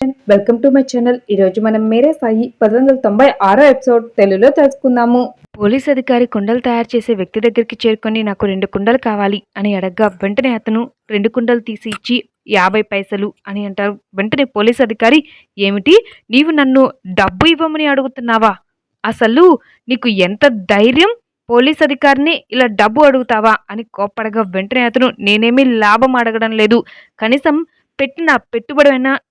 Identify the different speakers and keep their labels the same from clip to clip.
Speaker 1: Welcome to my channel ఈ రోజు మనం మేరే సాయి పది వందల తొంభై ఆరో ఎపిసోడ్ తెలుగులో తెలుసుకుందాము.
Speaker 2: పోలీస్ అధికారి కుండలు తయారు చేసే వ్యక్తి దగ్గరికి చేరుకొని నాకు రెండు కుండలు కావాలి అని అడగ్గా వెంటనే అతను రెండు కుండలు తీసి ఇచ్చి యాభై పైసలు అని అంటారు. వెంటనే పోలీస్ అధికారి ఏమిటి? నీవు నన్ను డబ్బు ఇవ్వమని అడుగుతున్నావా? అసలు నీకు ఎంత ధైర్యం? పోలీస్ అధికారిని ఇలా డబ్బు అడుగుతావా? అని కోప్పడగా వెంటనే అతను నేనేమీ లాభం అడగడం లేదు. కనీసం పెట్టిన పెట్టుబడి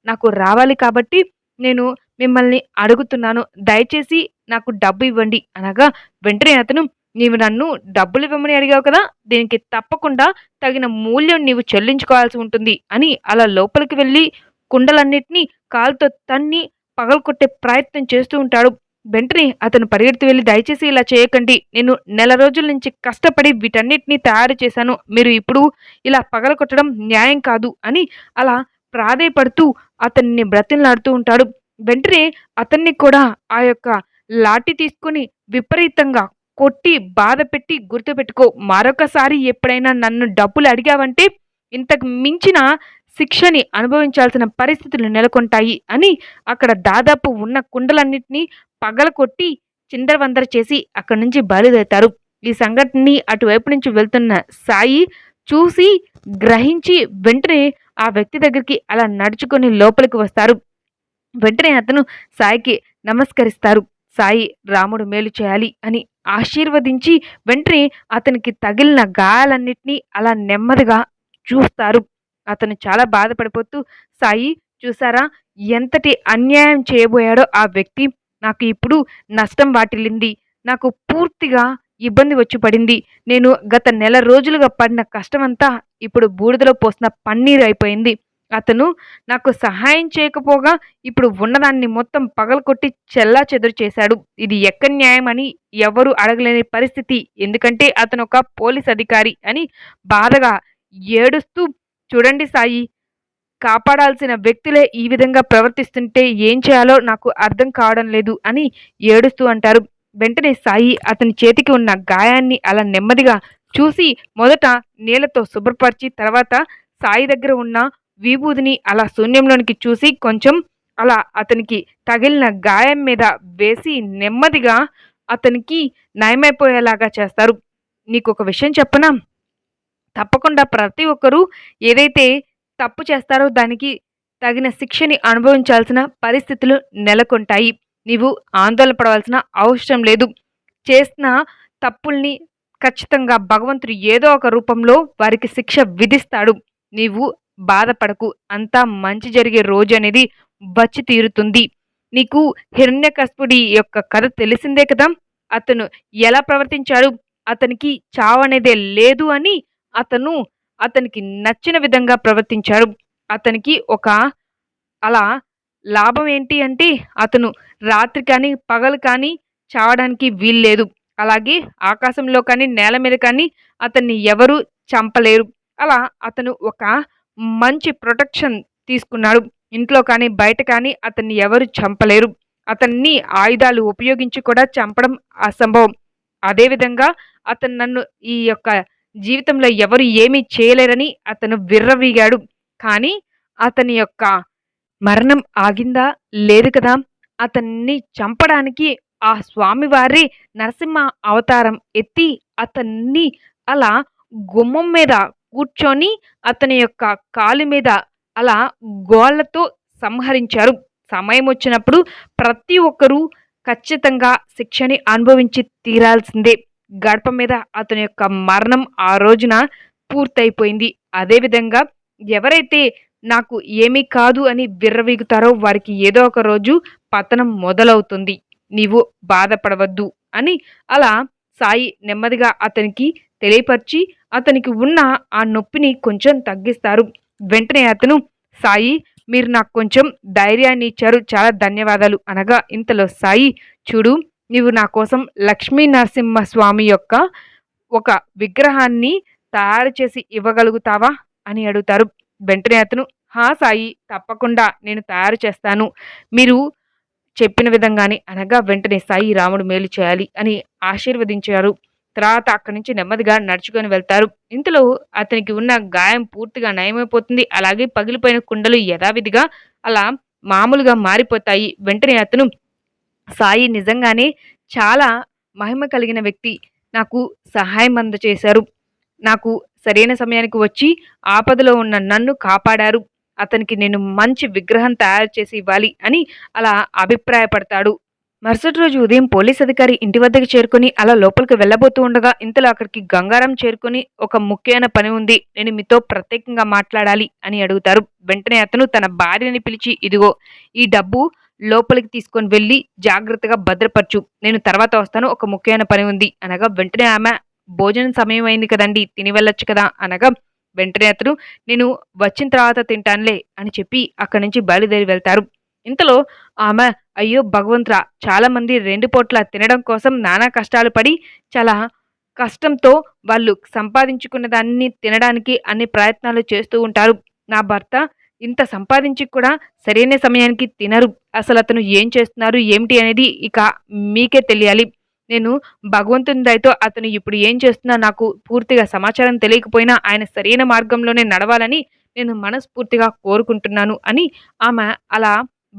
Speaker 2: నాకు రావాలి కాబట్టి నేను మిమ్మల్ని అడుగుతున్నాను. దయచేసి నాకు డబ్బు ఇవ్వండి. అనగా వెంటనే అతను నీవు నన్ను డబ్బులు ఇవ్వమని అడిగావు కదా దీనికి తప్పకుండా తగిన మూల్యం నీవు చెల్లించుకోవాల్సి ఉంటుంది అని అలా లోపలికి వెళ్ళి కుండలన్నిటినీ కాలుతో తన్ని పగలకొట్టే ప్రయత్నం చేస్తూ ఉంటాడు. వెంటనే అతను పరిగెత్తి వెళ్ళి దయచేసి ఇలా చేయకండి. నేను నెల రోజుల నుంచి కష్టపడి వీటన్నిటిని తయారు చేశాను. మీరు ఇప్పుడు ఇలా పగలకొట్టడం న్యాయం కాదు అని అలా ప్రాధేయపడుతూ అతన్ని బ్రతిలాడుతూ ఉంటాడు. వెంటనే అతన్ని కూడా ఆ యొక్క లాఠీ తీసుకుని విపరీతంగా కొట్టి బాధ పెట్టి గుర్తుపెట్టుకో. మరొకసారి ఎప్పుడైనా నన్ను డబ్బులు అడిగావంటే ఇంతకు మించిన శిక్షని అనుభవించాల్సిన పరిస్థితులు నెలకొంటాయి అని అక్కడ దాదాపు ఉన్న కుండలన్నింటినీ పగల కొట్టి చిందరవందర చేసి అక్కడి నుంచి బయలుదేరుతారు. ఈ సంఘటనని అటువైపు నుంచి వెళ్తున్న సాయి చూసి గ్రహించి వెంటనే ఆ వ్యక్తి దగ్గరికి అలా నడుచుకొని లోపలికి వస్తారు. వెంటనే అతను సాయికి నమస్కరిస్తారు. సాయి రాముడు మేలు చేయాలి అని ఆశీర్వదించి వెంటనే అతనికి తగిలిన గాయాలన్నింటినీ అలా నెమ్మదిగా చూస్తారు. అతను చాలా బాధపడిపోతూ సాయి చూసారా ఎంతటి అన్యాయం చేయబోయాడో ఆ వ్యక్తి. నాకు ఇప్పుడు నష్టం వాటిల్లింది. నాకు పూర్తిగా ఇబ్బంది వచ్చి పడింది. నేను గత నెల రోజులుగా పడిన కష్టమంతా ఇప్పుడు బూడిదలో పోసిన పన్నీరు అయిపోయింది. అతను నాకు సహాయం చేయకపోగా ఇప్పుడు ఉన్నదాన్ని మొత్తం పగలకొట్టి చెల్లా చెదురు చేశాడు. ఇది ఎక్కడి న్యాయం అని ఎవరు అడగలేని పరిస్థితి. ఎందుకంటే అతను ఒక పోలీస్ అధికారి అని బాధగా ఏడుస్తూ చూడండి సాయి కాపాడాల్సిన వ్యక్తులే ఈ విధంగా ప్రవర్తిస్తుంటే ఏం చేయాలో నాకు అర్థం కావడం లేదు అని ఏడుస్తూ అంటారు. వెంటనే సాయి అతని చేతికి ఉన్న గాయాన్ని అలా నెమ్మదిగా చూసి మొదట నీళ్ళతో శుభ్రపరిచి తర్వాత సాయి దగ్గర ఉన్న విభూదిని అలా శూన్యంలోనికి చూసి కొంచెం అలా అతనికి తగిలిన గాయం మీద వేసి నెమ్మదిగా అతనికి నయమైపోయేలాగా చేస్తారు. నీకు ఒక విషయం చెప్పనా? తప్పకుండా ప్రతి ఒక్కరూ ఏదైతే తప్పు చేస్తారో దానికి తగిన శిక్షని అనుభవించాల్సిన పరిస్థితులు నెలకొంటాయి. నీవు ఆందోళన పడవలసిన అవసరం లేదు. చేసిన తప్పుల్ని ఖచ్చితంగా భగవంతుడు ఏదో ఒక రూపంలో వారికి శిక్ష విధిస్తాడు. నీవు బాధపడకు. అంతా మంచి జరిగే రోజు అనేది వచ్చి తీరుతుంది. నీకు హిరణ్యకస్పుడి యొక్క కథ తెలిసిందే కదా? అతను ఎలా ప్రవర్తించాడు? అతనికి చావనేదే లేదు అని అతను అతనికి నచ్చిన విధంగా ప్రవర్తించాడు. అతనికి ఒక అలా లాభం ఏంటి అంటే అతను రాత్రి కానీ పగలు కానీ చావడానికి వీల్లేదు. అలాగే ఆకాశంలో కానీ నేల మీద కానీ అతన్ని ఎవరు చంపలేరు. అలా అతను ఒక మంచి ప్రొటెక్షన్ తీసుకున్నాడు. ఇంట్లో కానీ బయట కానీ అతన్ని ఎవరు చంపలేరు. అతన్ని ఆయుధాలు ఉపయోగించి కూడా చంపడం అసంభవం. అదేవిధంగా అతను నన్ను ఈ యొక్క జీవితంలో ఎవరు ఏమీ చేయలేరని అతను విర్రవీగాడు. కానీ అతని యొక్క మరణం ఆగిందా? లేదు కదా. అతన్ని చంపడానికి ఆ స్వామివారి నరసింహ అవతారం ఎత్తి అతన్ని అలా గుమ్మం మీద కూర్చొని అతని యొక్క కాలు మీద అలా గోళ్ళతో సంహరించారు. సమయం వచ్చినప్పుడు ప్రతి ఒక్కరూ ఖచ్చితంగా శిక్షని అనుభవించి తీరాల్సిందే. గడప మీద అతని యొక్క మరణం ఆ రోజున పూర్తయిపోయింది. అదేవిధంగా ఎవరైతే నాకు ఏమీ కాదు అని విర్రవీగుతారో వారికి ఏదో ఒక రోజు పతనం మొదలవుతుంది. నీవు బాధపడవద్దు అని అలా సాయి నెమ్మదిగా అతనికి తెలియపరిచి అతనికి ఉన్న ఆ నొప్పిని కొంచెం తగ్గిస్తారు. వెంటనే అతను సాయి మీరు నాకు కొంచెం ధైర్యాన్ని ఇచ్చారు. చాలా ధన్యవాదాలు. అనగా ఇంతలో సాయి చూడు నీవు నా కోసం లక్ష్మీ నరసింహస్వామి యొక్క ఒక విగ్రహాన్ని తయారు చేసి ఇవ్వగలుగుతావా? అని అడుగుతారు. వెంటనే అతను హా సాయి తప్పకుండా నేను తయారు చేస్తాను. మీరు చెప్పిన విధంగానే అనగా వెంటనే సాయి రాముడు మేలు చేయాలి అని ఆశీర్వదించారు. తర్వాత అక్కడి నుంచి నెమ్మదిగా నడుచుకొని వెళ్తారు. ఇంతలో అతనికి ఉన్న గాయం పూర్తిగా నయమైపోతుంది. అలాగే పగిలిపోయిన కుండలు యథావిధిగా అలా మామూలుగా మారిపోతాయి. వెంటనే అతను సాయి నిజంగానే చాలా మహిమ కలిగిన వ్యక్తి. నాకు సహాయం అందచేశారు నాకు సరైన సమయానికి వచ్చి ఆపదలో ఉన్న నన్ను కాపాడారు. అతనికి నేను మంచి విగ్రహం తయారు చేసి ఇవ్వాలి అని అలా అభిప్రాయపడతాడు. మరుసటి రోజు ఉదయం పోలీస్ అధికారి ఇంటి వద్దకు చేరుకొని అలా లోపలికి వెళ్ళబోతూ ఉండగా ఇంతలో అక్కడికి గంగారం చేరుకొని ఒక ముఖ్యమైన పని ఉంది. నేను మీతో ప్రత్యేకంగా మాట్లాడాలి అని అడుగుతారు. వెంటనే అతను తన భార్యని పిలిచి ఇదిగో ఈ డబ్బు లోపలికి తీసుకొని వెళ్ళి జాగ్రత్తగా భద్రపరచు. నేను తర్వాత వస్తాను. ఒక ముఖ్యమైన పని ఉంది. అనగా వెంటనే ఆమె భోజనం సమయం అయింది కదండి తిని వెళ్ళొచ్చు కదా అనగా వెంటనే అతను నేను వచ్చిన తర్వాత తింటానులే అని చెప్పి అక్కడి నుంచి బయలుదేరి వెళ్తారు. ఇంతలో ఆమె అయ్యో భగవంతురా చాలా మంది రెండు పూట్ల తినడం కోసం నానా కష్టాలు పడి చాలా కష్టంతో వాళ్ళు సంపాదించుకున్న దాన్ని తినడానికి అన్ని ప్రయత్నాలు చేస్తూ ఉంటారు. నా భర్త ఇంత సంపాదించి కూడా సరైన సమయానికి తినరు. అసలు అతను ఏం చేస్తున్నారు ఏమిటి అనేది ఇక మీకే తెలియాలి. నేను భగవంతుని దయతో అతను ఇప్పుడు ఏం చేస్తున్నా నాకు పూర్తిగా సమాచారం తెలియకపోయినా ఆయన సరైన మార్గంలోనే నడవాలని నేను మనస్ఫూర్తిగా కోరుకుంటున్నాను అని ఆమె అలా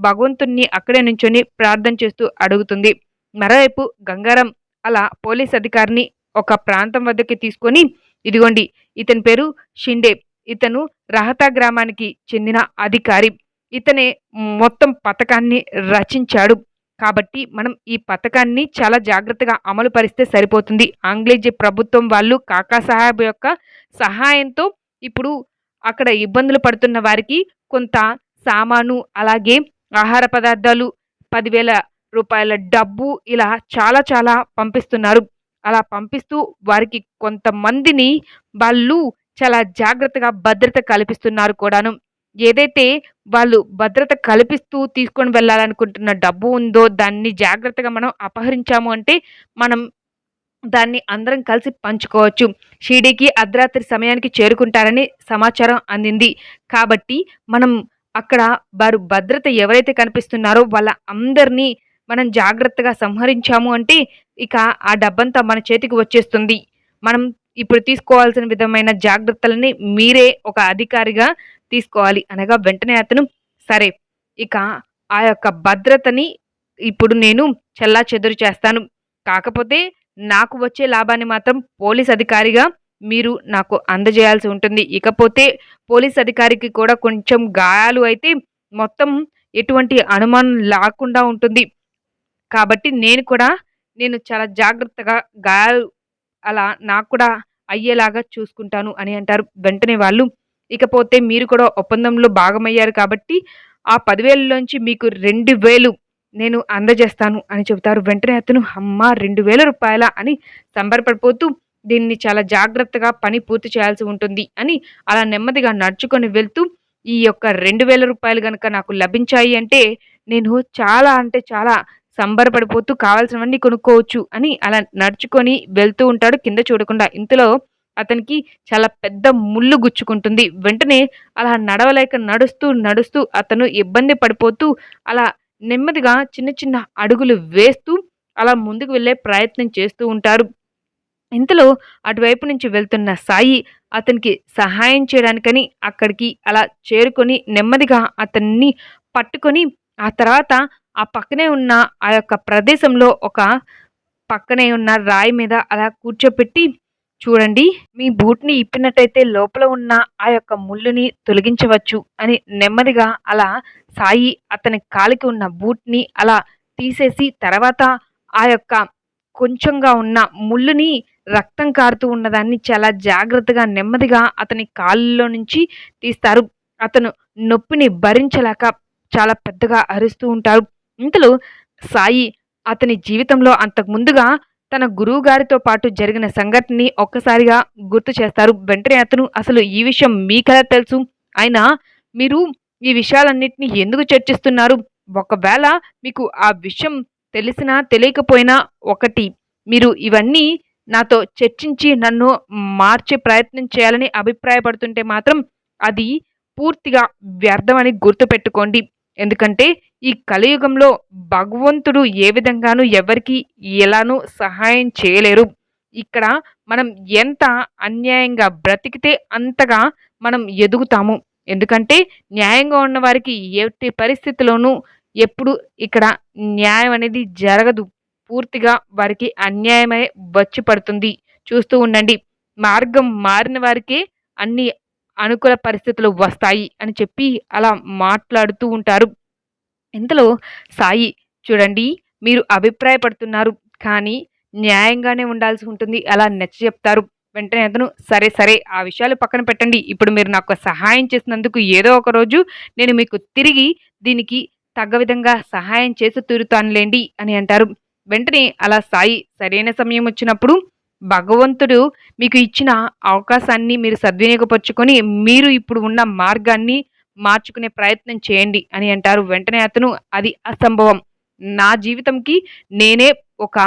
Speaker 2: భగవంతుణ్ణి అక్కడే నుంచొని ప్రార్థన చేస్తూ అడుగుతుంది. మరోవైపు గంగారం అలా పోలీస్ అధికారిని ఒక ప్రాంతం వద్దకి తీసుకొని ఇదిగోండి ఇతని పేరు షిండే. ఇతను రహతా గ్రామానికి చెందిన అధికారి. ఇతనే మొత్తం పథకాన్ని రచించాడు. కాబట్టి మనం ఈ పథకాన్ని చాలా జాగ్రత్తగా అమలు పరిస్తే సరిపోతుంది. ఆంగ్లేజ్ ప్రభుత్వం వాళ్ళు కాకా సాహెబ్ యొక్క సహాయంతో ఇప్పుడు అక్కడ ఇబ్బందులు పడుతున్న వారికి కొంత సామాను అలాగే ఆహార పదార్థాలు పదివేల రూపాయల డబ్బు ఇలా చాలా చాలా పంపిస్తున్నారు. అలా పంపిస్తూ వారికి కొంతమందిని వాళ్ళు చాలా జాగ్రత్తగా భద్రత కల్పిస్తున్నారు కూడాను. ఏదైతే వాళ్ళు భద్రత కల్పిస్తూ తీసుకొని వెళ్ళాలనుకుంటున్న డబ్బు ఉందో దాన్ని జాగ్రత్తగా మనం అపహరించాము అంటే మనం దాన్ని అందరం కలిసి పంచుకోవచ్చు. షిరిడీకి అర్ధరాత్రి సమయానికి చేరుకుంటారని సమాచారం అందింది. కాబట్టి మనం అక్కడ వారు భద్రత ఎవరైతే కనిపిస్తున్నారో వాళ్ళ అందరినీ మనం జాగ్రత్తగా సంహరించాము అంటే ఇక ఆ డబ్బంతా మన చేతికి వచ్చేస్తుంది. మనం ఇప్పుడు తీసుకోవాల్సిన విధమైన జాగ్రత్తలని మీరే ఒక అధికారిగా తీసుకోవాలి. అనగా వెంటనే అతను సరే ఇక ఆ యొక్క భద్రతని ఇప్పుడు నేను చెల్లా చెదురు చేస్తాను. కాకపోతే నాకు వచ్చే లాభాన్ని మాత్రం పోలీస్ అధికారిగా మీరు నాకు అందజేయాల్సి ఉంటుంది. ఇకపోతే పోలీస్ అధికారికి కూడా కొంచెం గాయాలు అయితే మొత్తం ఎటువంటి అనుమానం లేకుండా ఉంటుంది. కాబట్టి నేను కూడా నేను చాలా జాగ్రత్తగా గాయాలు అలా నాకు కూడా అయ్యేలాగా చూసుకుంటాను అని అంటారు. వెంటనే వాళ్ళు. ఇకపోతే మీరు కూడా ఒప్పందంలో భాగమయ్యారు కాబట్టి ఆ పదివేలలోంచి మీకు రెండు వేలు నేను అందజేస్తాను అని చెబుతారు. వెంటనే అతను అమ్మ రెండు వేల రూపాయల అని సంబరపడిపోతూ దీన్ని చాలా జాగ్రత్తగా పని పూర్తి చేయాల్సి ఉంటుంది అని అలా నెమ్మదిగా నడుచుకొని వెళ్తూ ఈ యొక్క రెండు వేల రూపాయలు కనుక నాకు లభించాయి అంటే నేను చాలా అంటే చాలా సంబరపడిపోతూ కావాల్సినవన్నీ కొనుక్కోవచ్చు అని అలా నడుచుకొని వెళ్తూ ఉంటాడు కింద చూడకుండా. ఇంతలో అతనికి చాలా పెద్ద ముళ్ళు గుచ్చుకుంటుంది. వెంటనే అలా నడవలేక నడుస్తూ నడుస్తూ అతను ఇబ్బంది పడిపోతూ అలా నెమ్మదిగా చిన్న చిన్న అడుగులు వేస్తూ అలా ముందుకు వెళ్ళే ప్రయత్నం చేస్తూ ఉంటారు ఇంతలో అటువైపు నుంచి వెళ్తున్న సాయి అతనికి సహాయం చేయడానికని అక్కడికి అలా చేరుకొని నెమ్మదిగా అతన్ని పట్టుకొని ఆ తర్వాత ఆ పక్కనే ఉన్న ఆ యొక్క ప్రదేశంలో ఒక పక్కనే ఉన్న రాయి మీద అలా కూర్చోపెట్టి చూడండి మీ బూట్ని ఇప్పినట్టయితే లోపల ఉన్న ఆ యొక్క ముళ్ళుని తొలగించవచ్చు అని నెమ్మదిగా అలా సాయి అతని కాలికి ఉన్న బూట్ని అలా తీసేసి తర్వాత ఆ యొక్క కొంచెంగా ఉన్న ముళ్ళుని రక్తం కారుతూ ఉన్నదాన్ని చాలా జాగ్రత్తగా నెమ్మదిగా అతని కాళ్ళలో నుంచి తీస్తారు. అతను నొప్పిని భరించలేక చాలా పెద్దగా అరుస్తూ ఉంటారు. ఇంతలో సాయి అతని జీవితంలో అంతకు ముందుగా తన గురువు గారితో పాటు జరిగిన సంఘటనని ఒక్కసారిగా గుర్తు చేస్తారు. వెంటనే అతను అసలు ఈ విషయం మీకెలా తెలుసు? అయినా మీరు ఈ విషయాలన్నింటినీ ఎందుకు చర్చిస్తున్నారు? ఒకవేళ మీకు ఆ విషయం తెలిసినా తెలియకపోయినా ఒకటి మీరు ఇవన్నీ నాతో చర్చించి నన్ను మార్చే ప్రయత్నం చేయాలని అభిప్రాయపడుతుంటే మాత్రం అది పూర్తిగా వ్యర్థమని గుర్తుపెట్టుకోండి. ఎందుకంటే ఈ కలియుగంలో భగవంతుడు ఏ విధంగానూ ఎవరికి ఎలానూ సహాయం చేయలేరు. ఇక్కడ మనం ఎంత అన్యాయంగా బ్రతికితే అంతగా మనం ఎదుగుతాము. ఎందుకంటే న్యాయంగా ఉన్న వారికి ఎట్టి పరిస్థితిలోనూ ఎప్పుడు ఇక్కడ న్యాయం అనేది జరగదు. పూర్తిగా వారికి అన్యాయమే వచ్చి పడుతుంది. చూస్తూ ఉండండి. మార్గం మారిన వారికి అన్ని అనుకూల పరిస్థితులు వస్తాయి అని చెప్పి అలా మాట్లాడుతూ ఉంటారు. ఇంతలో సాయి చూడండి మీరు అభిప్రాయపడుతున్నారు కానీ న్యాయంగానే ఉండాల్సి ఉంటుంది అలా నచ్చ చెప్తారు. వెంటనే అతను సరే సరే ఆ విషయాలు పక్కన పెట్టండి. ఇప్పుడు మీరు నాకు సహాయం చేసినందుకు ఏదో ఒక రోజు నేను మీకు తిరిగి దీనికి తగ్గ విధంగా సహాయం చేసి తీరుతానులేండి అని అంటారు. వెంటనే అలా సాయి సరైన సమయం వచ్చినప్పుడు భగవంతుడు మీకు ఇచ్చిన అవకాశాన్ని మీరు సద్వినియోగపరుచుకొని మీరు ఇప్పుడు ఉన్న మార్గాన్ని మార్చుకునే ప్రయత్నం చేయండి అని అంటారు. వెంటనే అతను అది అసంభవం. నా జీవితంకి నేనే ఒక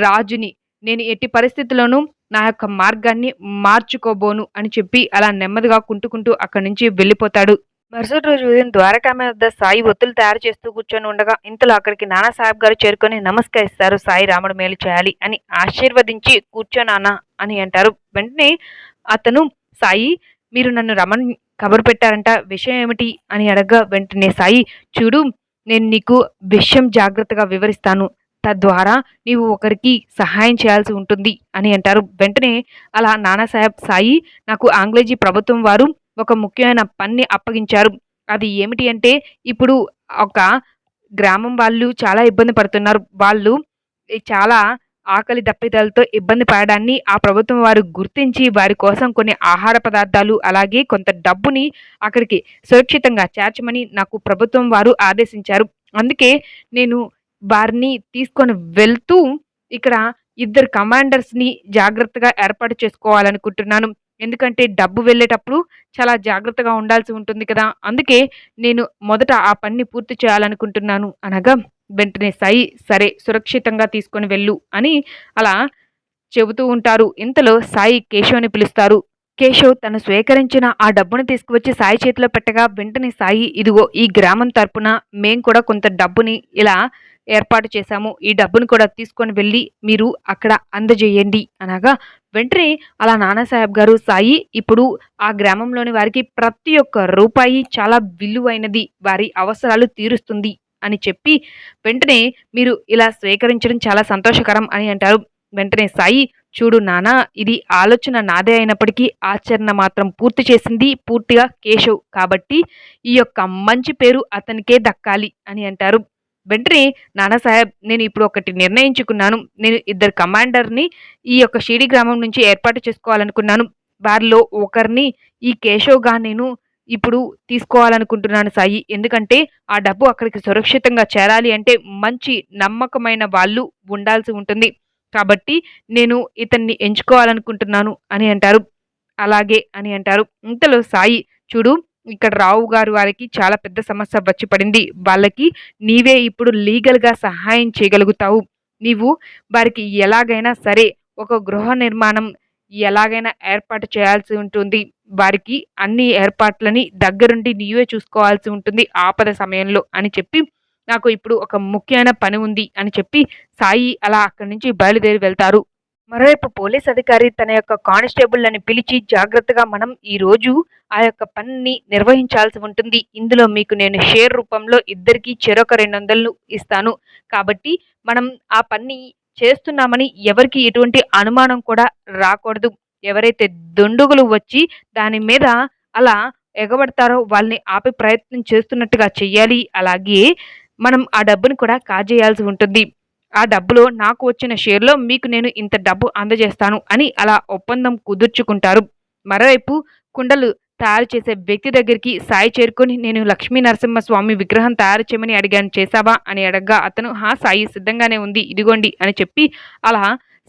Speaker 2: రాజుని. నేను ఎట్టి పరిస్థితుల్లోనూ నా యొక్క మార్గాన్ని మార్చుకోబోను అని చెప్పి అలా నెమ్మదిగా కుంటుకుంటూ అక్కడి నుంచి వెళ్ళిపోతాడు. మరుసటి రోజు ఉదయం ద్వారకామ వద్ద సాయి ఒత్తులు తయారు చేస్తూ కూర్చొని ఉండగా ఇంతలో అక్కడికి నానా సాహెబ్ గారు చేరుకొని నమస్కరిస్తారు సాయి రాముడు మేలు చేయాలి అని ఆశీర్వదించి కూర్చో నాన్న అని అంటారు. వెంటనే అతను సాయి మీరు నన్ను రమణ్ కబురు పెట్టారంట విషయం ఏమిటి? అని అడగగా వెంటనే సాయి చూడు నేను నీకు విషయం జాగ్రత్తగా వివరిస్తాను. తద్వారా నీవు ఒకరికి సహాయం చేయాల్సి ఉంటుంది అని అంటారు. వెంటనే అలా నానాసాహెబ్ సాయి నాకు ఆంగ్లేజీ ప్రభుత్వం వారు ఒక ముఖ్యమైన పని అప్పగించారు. అది ఏమిటి అంటే ఇప్పుడు ఒక గ్రామం వాళ్ళు చాలా ఇబ్బంది పడుతున్నారు. వాళ్ళు చాలా ఆకలి దప్పిదలతో ఇబ్బంది పడడాన్ని ఆ ప్రభుత్వం వారు గుర్తించి వారి కోసం కొన్ని ఆహార పదార్థాలు అలాగే కొంత డబ్బుని అక్కడికి సురక్షితంగా చేర్చమని నాకు ప్రభుత్వం వారు ఆదేశించారు. అందుకే నేను వారిని తీసుకొని వెళ్తూ ఇక్కడ ఇద్దరు కమాండర్స్ని జాగ్రత్తగా ఏర్పాటు చేసుకోవాలనుకుంటున్నాను. ఎందుకంటే డబ్బు వెళ్ళేటప్పుడు చాలా జాగ్రత్తగా ఉండాల్సి ఉంటుంది కదా. అందుకే నేను మొదట ఆ పనిని పూర్తి చేయాలనుకుంటున్నాను. అనగా వెంటనే సాయి సరే సురక్షితంగా తీసుకొని వెళ్ళు అని అలా చెబుతూ ఉంటారు. ఇంతలో సాయి కేశవ్ని పిలుస్తారు. కేశవ్ తను స్వీకరించిన ఆ డబ్బును తీసుకువచ్చి సాయి చేతిలో పెట్టగా వెంటనే సాయి ఇదిగో ఈ గ్రామం తరపున మేం కూడా కొంత డబ్బుని ఇలా ఏర్పాటు చేశాము. ఈ డబ్బును కూడా తీసుకొని వెళ్ళి మీరు అక్కడ అందజేయండి అనగా వెంటనే అలా నానాసాహెబ్ గారు సాయి ఇప్పుడు ఆ గ్రామంలోని వారికి ప్రతి ఒక్క రూపాయి చాలా విలువైనది వారి అవసరాలు తీరుస్తుంది అని చెప్పి వెంటనే మీరు ఇలా స్వీకరించడం చాలా సంతోషకరం అని అంటారు. వెంటనే సాయి చూడు నానా ఇది ఆలోచన నాదే అయినప్పటికీ ఆచరణ మాత్రం పూర్తి చేసింది పూర్తిగా కేశవ్ కాబట్టి ఈ యొక్క మంచి పేరు అతనికే దక్కాలి అని అంటారు. వెంటనే నానాసాహెబ్ నేను ఇప్పుడు ఒకటి నిర్ణయించుకున్నాను. నేను ఇద్దరు కమాండర్ని ఈ యొక్క షిడి గ్రామం నుంచి ఏర్పాటు చేసుకోవాలనుకున్నాను. వారిలో ఒకరిని ఈ కేశవ్గా నేను ఇప్పుడు తీసుకోవాలనుకుంటున్నాను సాయి. ఎందుకంటే ఆ డబ్బు అక్కడికి సురక్షితంగా చేరాలి అంటే మంచి నమ్మకమైన వాళ్ళు ఉండాల్సి ఉంటుంది. కాబట్టి నేను ఇతన్ని ఎంచుకోవాలనుకుంటున్నాను అని అంటారు. అలాగే అని అంటారు. ఇంతలో సాయి చూడు ఇక్కడ రావు గారు వారికి చాలా పెద్ద సమస్య వచ్చి పడింది. వాళ్ళకి నీవే ఇప్పుడు లీగల్గా సహాయం చేయగలుగుతావు. నీవు వారికి ఎలాగైనా సరే ఒక గృహ నిర్మాణం ఎలాగైనా ఏర్పాటు చేయాల్సి ఉంటుంది. వారికి అన్ని ఏర్పాట్లని దగ్గరుండి నీవే చూసుకోవాల్సి ఉంటుంది ఆపద సమయంలో అని చెప్పి నాకు ఇప్పుడు ఒక ముఖ్యమైన పని ఉంది అని చెప్పి సాయి అలా అక్కడి నుంచి బయలుదేరి వెళ్తారు. మరోవైపు పోలీస్ అధికారి తన యొక్క కానిస్టేబుల్ని పిలిచి జాగ్రత్తగా మనం ఈ రోజు ఆ యొక్క పనిని నిర్వహించాల్సి ఉంటుంది. ఇందులో మీకు నేను షేర్ రూపంలో ఇద్దరికి చెరొక రెండు వందలు ఇస్తాను. కాబట్టి మనం ఆ పని చేస్తున్నామని ఎవరికి ఎటువంటి అనుమానం కూడా రాకూడదు. ఎవరైతే దుండుగులు వచ్చి దాని మీద అలా ఎగబడతారో వాళ్ళని ఆపే ప్రయత్నం చేస్తున్నట్టుగా చెయ్యాలి. అలాగే మనం ఆ డబ్బును కూడా కాజేయాల్సి ఉంటుంది. ఆ డబ్బులో నాకు వచ్చిన షేర్లో మీకు నేను ఇంత డబ్బు అందజేస్తాను అని అలా ఒప్పందం కుదుర్చుకుంటారు. మరోవైపు కుండలు తయారు చేసే వ్యక్తి దగ్గరికి సాయి చేరుకొని నేను లక్ష్మీ నరసింహస్వామి విగ్రహం తయారు చేయమని అడిగాను చేశావా? అని అడగగా అతను హా సాయి సిద్ధంగానే ఉంది ఇదిగోండి అని చెప్పి అలా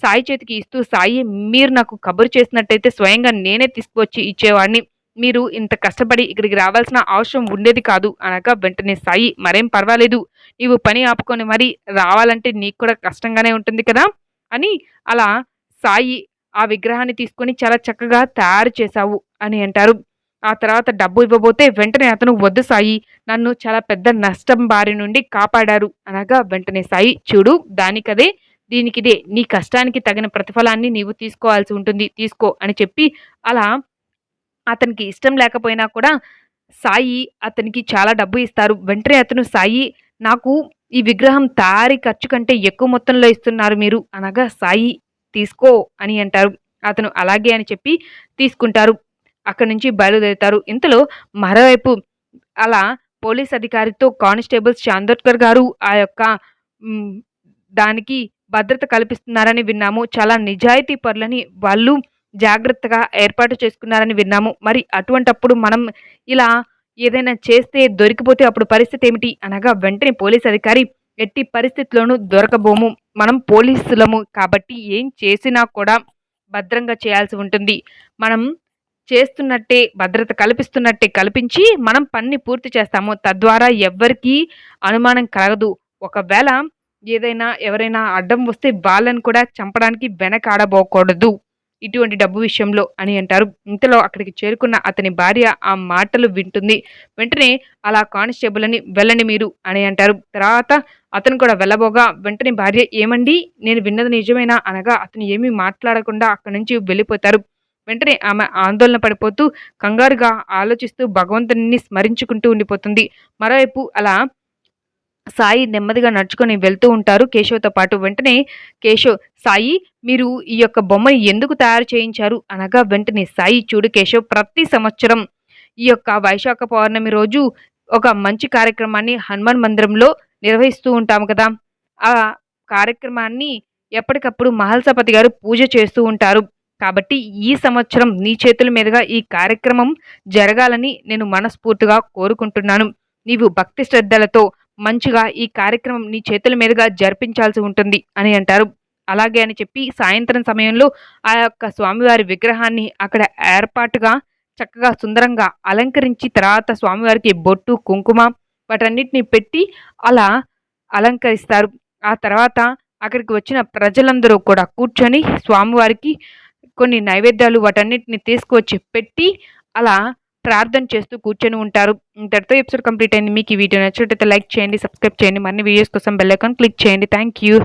Speaker 2: సాయి చేతికి ఇస్తూ సాయి మీరు నాకు కబురు చేసినట్టయితే స్వయంగా నేనే తీసుకువచ్చి ఇచ్చేవాడిని. మీరు ఇంత కష్టపడి ఇక్కడికి రావాల్సిన అవసరం ఉండేది కాదు అనగా వెంటనే సాయి మరేం పర్వాలేదు నీవు పని ఆపుకొని మరి రావాలంటే నీకు కూడా కష్టంగానే ఉంటుంది కదా అని అలా సాయి ఆ విగ్రహాన్ని తీసుకొని చాలా చక్కగా తయారు చేశావు అని అంటారు. ఆ తర్వాత డబ్బు ఇవ్వబోతే వెంటనే అతను వద్దు సాయి నన్ను చాలా పెద్ద నష్టం బారి నుండి కాపాడారు అనగా వెంటనే సాయి చూడు దానికదే దీనికిదే నీ కష్టానికి తగిన ప్రతిఫలాన్ని నీవు తీసుకోవాల్సి ఉంటుంది తీసుకో అని చెప్పి అలా అతనికి ఇష్టం లేకపోయినా కూడా సాయి అతనికి చాలా డబ్బు ఇస్తారు. వెంటనే అతను సాయి నాకు ఈ విగ్రహం తయారీ ఖర్చు కంటే ఎక్కువ మొత్తంలో ఇస్తున్నారు మీరు. అనగా సాయి తీసుకో అని అంటారు. అతను అలాగే అని చెప్పి తీసుకుంటారు. అక్కడి నుంచి బయలుదేరుతారు. ఇంతలో మరోవైపు అలా పోలీస్ అధికారితో కానిస్టేబుల్ చాందోట్కర్ గారు ఆ యొక్క దానికి భద్రత కల్పిస్తున్నారని విన్నాము. చాలా నిజాయితీ పరులని వాళ్ళు జాగ్రత్తగా ఏర్పాటు చేసుకున్నారని విన్నాము. మరి అటువంటప్పుడు మనం ఇలా ఏదైనా చేస్తే దొరికిపోతే అప్పుడు పరిస్థితి ఏమిటి? అనగా వెంటనే పోలీస్ అధికారి ఎట్టి పరిస్థితుల్లోనూ దొరకబోము. మనం పోలీసులము కాబట్టి ఏం చేసినా కూడా భద్రంగా చేయాల్సి ఉంటుంది. మనం చేస్తున్నట్టే భద్రత కల్పిస్తున్నట్టే కల్పించి మనం పని పూర్తి చేస్తాము. తద్వారా ఎవ్వరికీ అనుమానం కలగదు. ఒకవేళ ఏదైనా ఎవరైనా అడ్డం వస్తే వాళ్ళని కూడా చంపడానికి వెనకాడబోకూడదు. ఇటువంటి డబ్బు విషయంలో అని అంటారు. ఇంతలో అక్కడికి చేరుకున్న అతని భార్య ఆ మాటలు వింటుంది. వెంటనే అలా కానిస్టేబుల్ అని వెళ్ళండి మీరు అని అంటారు. తర్వాత అతను కూడా వెళ్ళబోగా వెంటనే భార్య ఏమండి? నేను విన్నది నిజమేనా? అనగా అతను ఏమీ మాట్లాడకుండా అక్కడి నుంచి వెళ్ళిపోతారు. వెంటనే ఆమె ఆందోళన పడిపోతూ కంగారుగా ఆలోచిస్తూ భగవంతుని స్మరించుకుంటూ ఉండిపోతుంది. మరోవైపు అలా సాయి నెమ్మదిగా నడుచుకొని వెళ్తూ ఉంటారు. కేశవ్తో పాటు వెంటనే కేశవ్ సాయి మీరు ఈ యొక్క బొమ్మని ఎందుకు తయారు చేయించారు? అనగా వెంటనే సాయి చూడు కేశవ్ ప్రతి సంవత్సరం ఈ యొక్క వైశాఖ పౌర్ణమి రోజు ఒక మంచి కార్యక్రమాన్ని హనుమాన్ మందిరంలో నిర్వహిస్తూ ఉంటాము కదా. ఆ కార్యక్రమాన్ని ఎప్పటికప్పుడు మహల్సపతి గారు పూజ చేస్తూ ఉంటారు. కాబట్టి ఈ సంవత్సరం నీ చేతుల మీదుగా ఈ కార్యక్రమం జరగాలని నేను మనస్ఫూర్తిగా కోరుకుంటున్నాను. నీవు భక్తి శ్రద్ధలతో మంచిగా ఈ కార్యక్రమం నీ చేతుల మీదుగా జరిపించాల్సి ఉంటుంది అని అంటారు. అలాగే అని చెప్పి సాయంత్రం సమయంలో ఆ యొక్క స్వామివారి విగ్రహాన్ని అక్కడ ఏర్పాటుగా చక్కగా సుందరంగా అలంకరించి తర్వాత స్వామివారికి బొట్టు కుంకుమ వాటన్నిటిని పెట్టి అలా అలంకరిస్తారు. ఆ తర్వాత అక్కడికి వచ్చిన ప్రజలందరూ కూడా కూర్చొని స్వామివారికి కొన్ని నైవేద్యాలు వాటన్నిటిని తీసుకువచ్చి పెట్టి అలా ప్రార్థన చేస్తూ కూర్చొని ఉంటారు. ఇంతటితో ఎపిసోడ్ కంప్లీట్ అయింది. మీకు ఈ వీడియో నచ్చినట్లయితే లైక్ చేయండి సబ్స్క్రైబ్ చేయండి. మరిన్ని వీడియోస్ కోసం బెల్ ఐకాన్ క్లిక్ చేయండి. Thank you